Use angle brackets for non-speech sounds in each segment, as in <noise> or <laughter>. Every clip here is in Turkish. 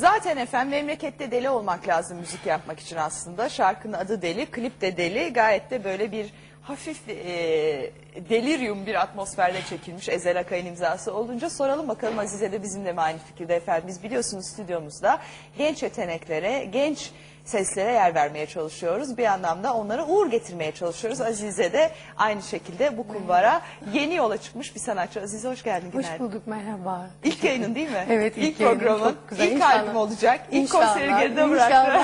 Zaten efendim memlekette deli olmak lazım müzik yapmak için aslında. Şarkının adı deli, klip de deli. Gayet de böyle bir hafif e, delirium bir atmosferde çekilmiş Ezel Akay'ın imzası olunca soralım bakalım Azize de bizimle mi aynı fikirde efendim. Biz biliyorsunuz stüdyomuzda genç yeteneklere, genç seslere yer vermeye çalışıyoruz. Bir anlamda onlara uğur getirmeye çalışıyoruz. Azize de aynı şekilde bu kulvara yeni yola çıkmış bir sanatçı. Azize hoş geldin. Hoş günaydın. bulduk merhaba. İlk yayının değil mi? Evet, ilk ilk programın. Çok güzel, İlk inşallah. albüm olacak. İlk İnşallah, konseri geride bıraktı.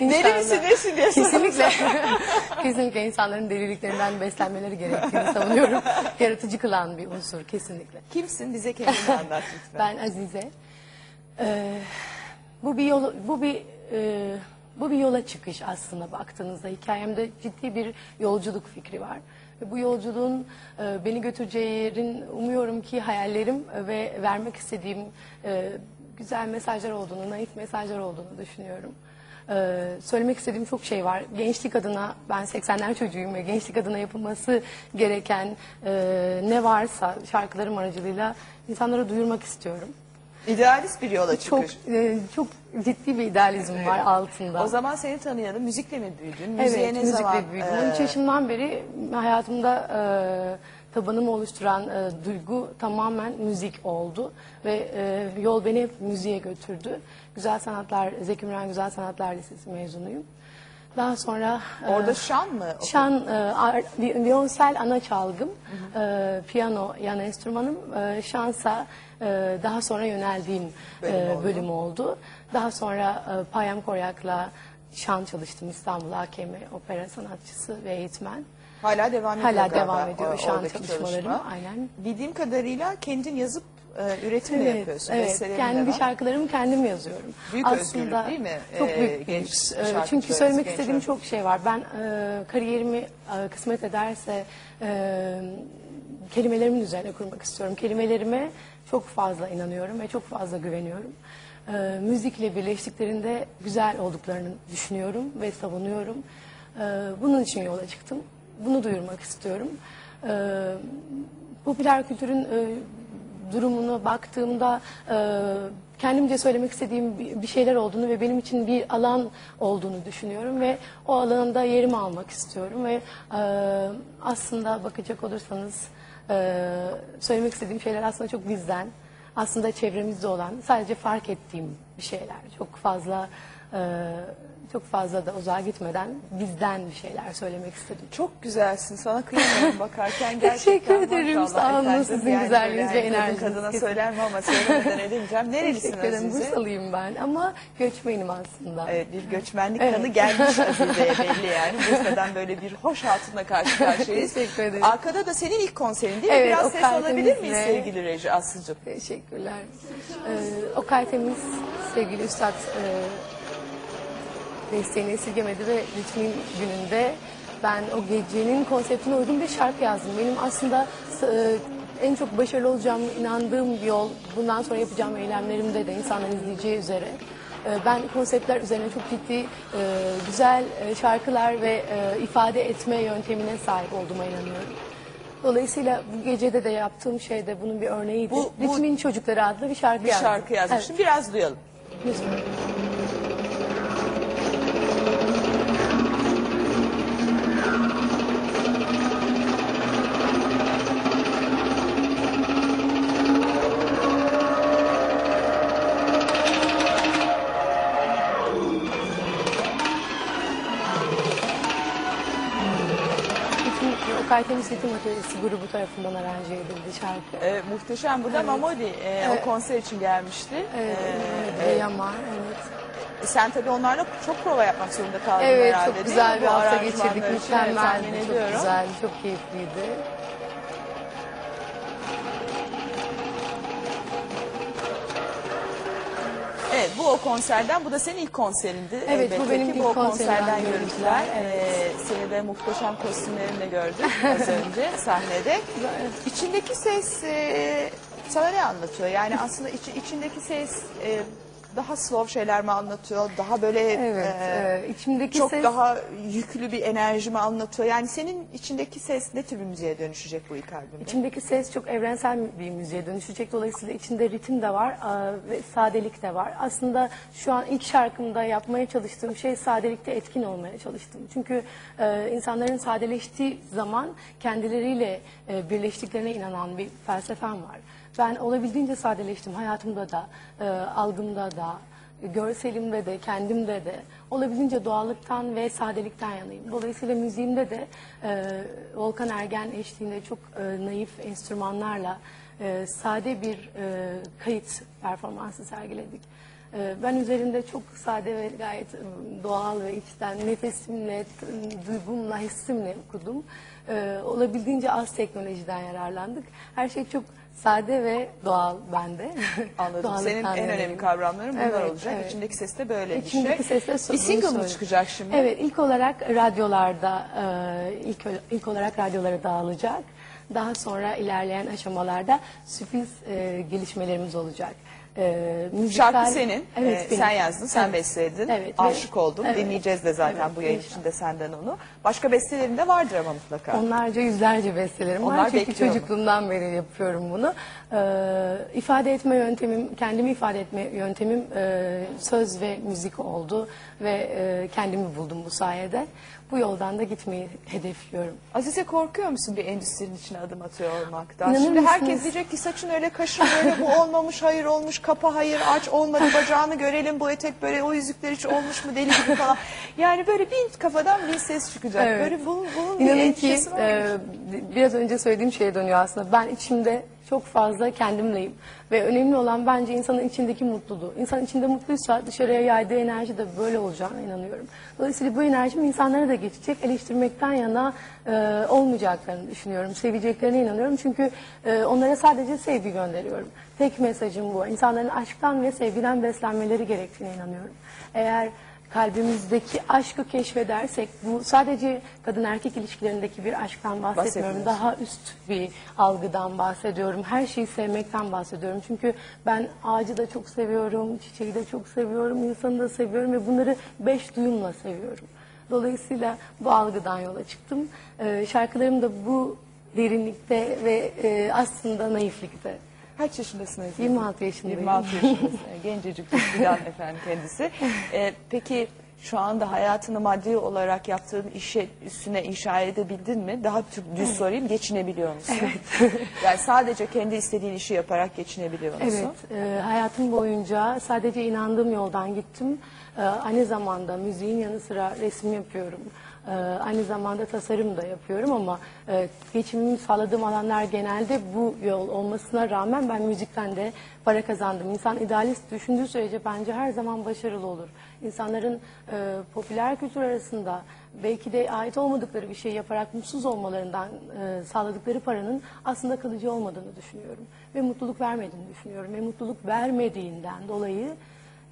<laughs> Deli misin nesin diye Kesinlikle. <laughs> Kesinlikle insanların deliliklerinden beslenmeleri gerektiğini savunuyorum. Yaratıcı kılan bir unsur kesinlikle. Kimsin? Bize kendini anlat lütfen. Ben Azize. Ee, bu bir yol, bu bir e, bu bir yola çıkış aslında baktığınızda hikayemde ciddi bir yolculuk fikri var. Bu yolculuğun e, beni götüreceği yerin umuyorum ki hayallerim ve vermek istediğim e, güzel mesajlar olduğunu, naif mesajlar olduğunu düşünüyorum. Ee, söylemek istediğim çok şey var. Gençlik adına, ben 80'ler çocuğuyum ve gençlik adına yapılması gereken e, ne varsa şarkılarım aracılığıyla insanlara duyurmak istiyorum. İdealist bir yola Çok çıkış. e, çok ciddi bir idealizm var altında. O zaman seni tanıyalım. Müzikle mi büyüdün? Müziğe evet, ne müzikle zaman? büyüdüm. e, 13 yaşımdan beri hayatımda e, tabanımı oluşturan e, duygu tamamen müzik oldu. Ve e, yol beni hep müziğe götürdü. Güzel Sanatlar, Zeki Müren Güzel Sanatlar Lisesi mezunuyum. Daha sonra... e, Orada şan mı? okudun? Şan, e, ar- vi- viyonsel ana çalgım, e, piyano yan enstrümanım, e, şansa e, daha sonra yöneldiğim Bölüm e, oldu. bölüm oldu. Daha sonra e, Payam Koryak'la şan çalıştım İstanbul AKM opera sanatçısı ve eğitmen. Hala devam ediyor Hala galiba devam ediyor o- şan oradaki çalışmalarım. çalışma. Aynen. Bildiğim kadarıyla kendin yazıp e, üretim de yapıyorsun. evet. Kendi var. şarkılarımı kendim yazıyorum. Büyük özgürlük değil mi? Çok Ee, büyük bir genç şarkıcı, Ee, Çünkü genç söylemek şarkıcı. istediğim çok şey var. Ben e, kariyerimi e, kısmet ederse e, kelimelerimin üzerine kurmak istiyorum. Kelimelerime çok fazla inanıyorum ve çok fazla güveniyorum. E, müzikle birleştiklerinde güzel olduklarını düşünüyorum ve savunuyorum. E, bunun için yola çıktım. Bunu duyurmak istiyorum. E, popüler kültürün e, durumuna baktığımda e, kendimce söylemek istediğim bir şeyler olduğunu ve benim için bir alan olduğunu düşünüyorum ve o alanda yerimi almak istiyorum ve e, aslında bakacak olursanız e, söylemek istediğim şeyler aslında çok bizden aslında çevremizde olan sadece fark ettiğim bir şeyler çok fazla e, çok fazla da uzağa gitmeden bizden bir şeyler söylemek istedim. Çok güzelsin. Sana kıyamıyorum bakarken <laughs> gerçekten. Teşekkür ederim. Sağ olun. Sizin Yani güzelliğiniz ve hani kadın enerjiniz Kadına söylenme ama söylemeden <laughs> edemeyeceğim. Nerelisin Teşekkür ederim. Azize? Bursalıyım ben ama göçmenim aslında. Evet bir göçmenlik Evet. kanı gelmiş <laughs> Azize'ye belli yani. Bursa'dan böyle bir hoş hatunla karşı karşıyayız. Teşekkür ederim. Arkada da senin ilk konserin değil mi? Evet, Biraz ses alabilir miyiz sevgili Reji Aslı'cığım? Teşekkürler. Ee, Okay Temiz sevgili Üstad e, desteğini esirgemedi ve ritmin gününde ben o gecenin konseptine uygun bir şarkı yazdım. Benim aslında e, en çok başarılı olacağım inandığım bir yol bundan sonra yapacağım eylemlerimde de insanların izleyeceği üzere. E, Ben konseptler üzerine çok ciddi e, güzel e, şarkılar ve e, ifade etme yöntemine sahip olduğuma inanıyorum. Dolayısıyla bu gecede de yaptığım şey de bunun bir örneğiydi. Bu- bu- Ritmin Çocukları adlı bir şarkı Bir yazdım. şarkı yazmıştım. Biraz duyalım. Evet, lütfen. Bütün Okay Temiz Ritim Atölyesi grubu tarafından aranje edildi şarkı. Ee, muhteşem. Burada Mamoli e, o konser için gelmişti. Evet, Ee, evet, Yamar, evet. Sen tabii onlarla çok prova yapmak zorunda kaldın Evet herhalde çok değil güzel bir Bu hafta geçirdik. evet, Mükemmeldi. Çok güzeldi. Çok keyifliydi. Evet bu o konserden. Bu da senin ilk konserindi. Evet, bu elbette benim ki. ilk bu o konserden görüntüler, evet. Ee, seni de muhteşem kostümlerinle gördük <laughs> az önce sahnede. İçindeki ses e, sana ne anlatıyor? Yani aslında içi, içindeki ses e, Daha slow şeyler mi anlatıyor? Daha böyle Evet, e, e, içimdeki çok ses- daha yüklü bir enerji mi anlatıyor? Yani senin içindeki ses ne tür bir müziğe dönüşecek bu ilk albümde? İçimdeki ses çok evrensel bir müziğe dönüşecek. Dolayısıyla içinde ritim de var aa, ve sadelik de var. Aslında şu an ilk şarkımda yapmaya çalıştığım şey sadelikte etkin olmaya çalıştım. Çünkü e, insanların sadeleştiği zaman kendileriyle e, birleştiklerine inanan bir felsefem var. Ben olabildiğince sadeleştim hayatımda da, e, algımda da, görselimde de, kendimde de olabildiğince doğallıktan ve sadelikten yanayım. Dolayısıyla müziğimde de e, Volkan Ergen eşliğinde çok e, naif enstrümanlarla e, sade bir e, kayıt performansı sergiledik. E, ben üzerinde çok sade ve gayet e, doğal ve içten nefesimle, duygumla, hissimle okudum. E, olabildiğince az teknolojiden yararlandık. Her şey çok sade ve doğal bende. Anladım. Doğallıktan Senin en önemli yanayım. kavramların bunlar Evet, olacak. evet. İçindeki ses de böyle bir şey. sesle so- bir single mı çıkacak şimdi? Evet ilk olarak radyolarda e, ilk ilk olarak radyolara dağılacak. Daha sonra ilerleyen aşamalarda sürpriz e, gelişmelerimiz olacak. E, müzikal- Şarkı senin. Evet, benim. sen yazdın, sen Evet. besledin. Evet, Aşık ve- oldun. evet. Dinleyeceğiz de zaten Evet, bu yayın inşallah. içinde senden onu. Başka bestelerin de vardır ama mutlaka. Onlarca yüzlerce bestelerim Onlar var. Çünkü mu? çocukluğumdan beri yapıyorum bunu. Ee, ifade etme yöntemim, kendimi ifade etme yöntemim e, söz ve müzik oldu. Ve e, kendimi buldum bu sayede. Bu yoldan da gitmeyi hedefliyorum. Azize korkuyor musun bir endüstrinin içine adım atıyor olmaktan? İnanır Şimdi herkes mısınız? diyecek ki saçın öyle kaşın böyle bu olmamış hayır olmuş kapa hayır aç olmadı bacağını görelim bu etek böyle o yüzükler hiç olmuş mu deli gibi falan. Yani böyle bir kafadan bir ses çıkacak. Evet. Böyle bunun, bunun bir İnanın ki var mı? e, biraz önce söylediğim şeye dönüyor aslında. Ben içimde çok fazla kendimleyim. Ve önemli olan bence insanın içindeki mutluluğu. İnsan içinde mutluysa dışarıya yaydığı enerji de böyle olacağına inanıyorum. Dolayısıyla bu enerjim insanlara da geçecek. Eleştirmekten yana e, olmayacaklarını düşünüyorum. Seveceklerine inanıyorum. Çünkü e, onlara sadece sevgi gönderiyorum. Tek mesajım bu. İnsanların aşktan ve sevgiden beslenmeleri gerektiğine inanıyorum. Eğer kalbimizdeki aşkı keşfedersek bu sadece kadın erkek ilişkilerindeki bir aşktan bahsetmiyorum. Daha üst bir algıdan bahsediyorum. Her şeyi sevmekten bahsediyorum. Çünkü ben ağacı da çok seviyorum, çiçeği de çok seviyorum, insanı da seviyorum ve bunları beş duyumla seviyorum. Dolayısıyla bu algıdan yola çıktım. Ee, şarkılarım da bu derinlikte ve e, aslında naiflikte. Kaç yaşındasın Azize? 26 yaşındayım. 26 yaşındasın. <laughs> Gencecik bir fidan efendim kendisi. Ee, peki şu anda hayatını maddi olarak yaptığın işe üstüne inşa edebildin mi? Daha düz sorayım geçinebiliyor musun? Evet. <laughs> yani sadece kendi istediğin işi yaparak geçinebiliyor musun? Evet, e, hayatım boyunca sadece inandığım yoldan gittim. E, aynı zamanda müziğin yanı sıra resim yapıyorum. E, aynı zamanda tasarım da yapıyorum ama e, geçimimi sağladığım alanlar genelde bu yol olmasına rağmen ben müzikten de para kazandım. İnsan idealist düşündüğü sürece bence her zaman başarılı olur. İnsanların e, popüler kültür arasında belki de ait olmadıkları bir şey yaparak mutsuz olmalarından e, sağladıkları paranın aslında kalıcı olmadığını düşünüyorum. Ve mutluluk vermediğini düşünüyorum. Ve mutluluk vermediğinden dolayı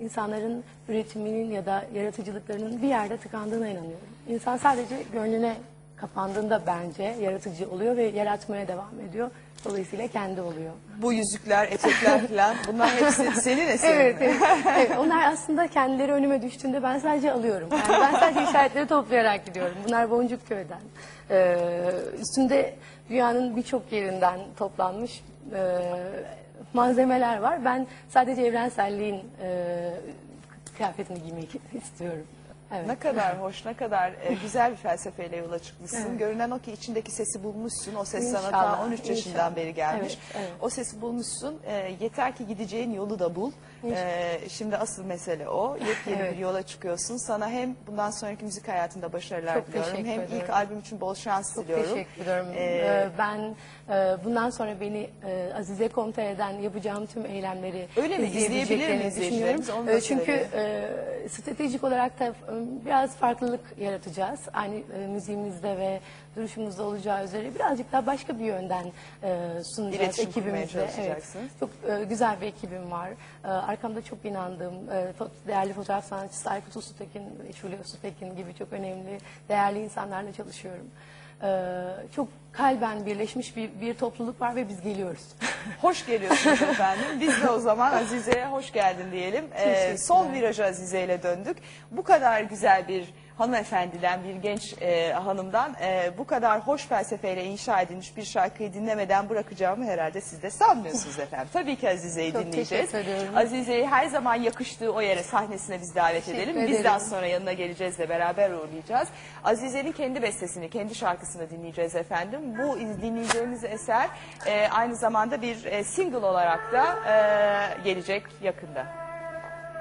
insanların üretiminin ya da yaratıcılıklarının bir yerde tıkandığına inanıyorum. İnsan sadece gönlüne kapandığında bence yaratıcı oluyor ve yaratmaya devam ediyor. Dolayısıyla kendi oluyor. Bu yüzükler, etekler falan bunlar hepsi <laughs> senin eserin Evet, evet. evet. Onlar aslında kendileri önüme düştüğünde ben sadece alıyorum. Yani ben sadece işaretleri toplayarak gidiyorum. Bunlar Boncukköy'den. Ee, üstünde dünyanın birçok yerinden toplanmış e, malzemeler var. Ben sadece evrenselliğin e, kıyafetini giymek <laughs> istiyorum. Evet. Ne kadar hoş, ne kadar e, güzel bir felsefeyle yola çıkmışsın. Evet. Görünen o ki içindeki sesi bulmuşsun. O ses sana ta 13 yaşından inşallah. beri gelmiş. Evet, evet. O sesi bulmuşsun. E, yeter ki gideceğin yolu da bul. E, şimdi asıl mesele o. Yepyeni Evet. bir yola çıkıyorsun. Sana hem bundan sonraki müzik hayatında başarılar Çok diliyorum. Hem ilk ederim. albüm için bol şans Çok diliyorum. teşekkür ederim. Ee, ben e, bundan sonra beni e, Azize Komtere'den yapacağım tüm eylemleri Öyle mi? İzleyebilir mi düşünüyorum. E, Çünkü e, stratejik olarak da e, biraz farklılık yaratacağız. Aynı e, müziğimizde ve duruşumuzda olacağı üzere birazcık daha başka bir yönden e, sunacağız İletişim kurmaya. Evet. çalışacaksınız. Çok e, güzel bir ekibim var. E, arkamda çok inandığım e, fo- değerli fotoğraf sanatçısı Aykut Usutekin, Şule Usutekin gibi çok önemli, değerli insanlarla çalışıyorum. E, çok kalben birleşmiş bir, bir topluluk var ve biz geliyoruz. <laughs> Hoş geliyorsunuz efendim. Biz de o zaman Azize'ye hoş geldin diyelim. Ee, son viraja Azize ile döndük. Bu kadar güzel bir hanımefendiden, bir genç e, hanımdan e, bu kadar hoş felsefeyle inşa edilmiş bir şarkıyı dinlemeden bırakacağımı herhalde siz de sanmıyorsunuz efendim. Tabii ki Azize'yi Çok dinleyeceğiz. teşekkür ediyorum. Azize'yi her zaman yakıştığı o yere sahnesine biz davet edelim. Biz ederim. daha sonra yanına geleceğiz de beraber uğurlayacağız. Azize'nin kendi bestesini, kendi şarkısını dinleyeceğiz efendim. Bu iz- dinleyeceğimiz eser e, aynı zamanda bir e, single olarak da e, gelecek yakında.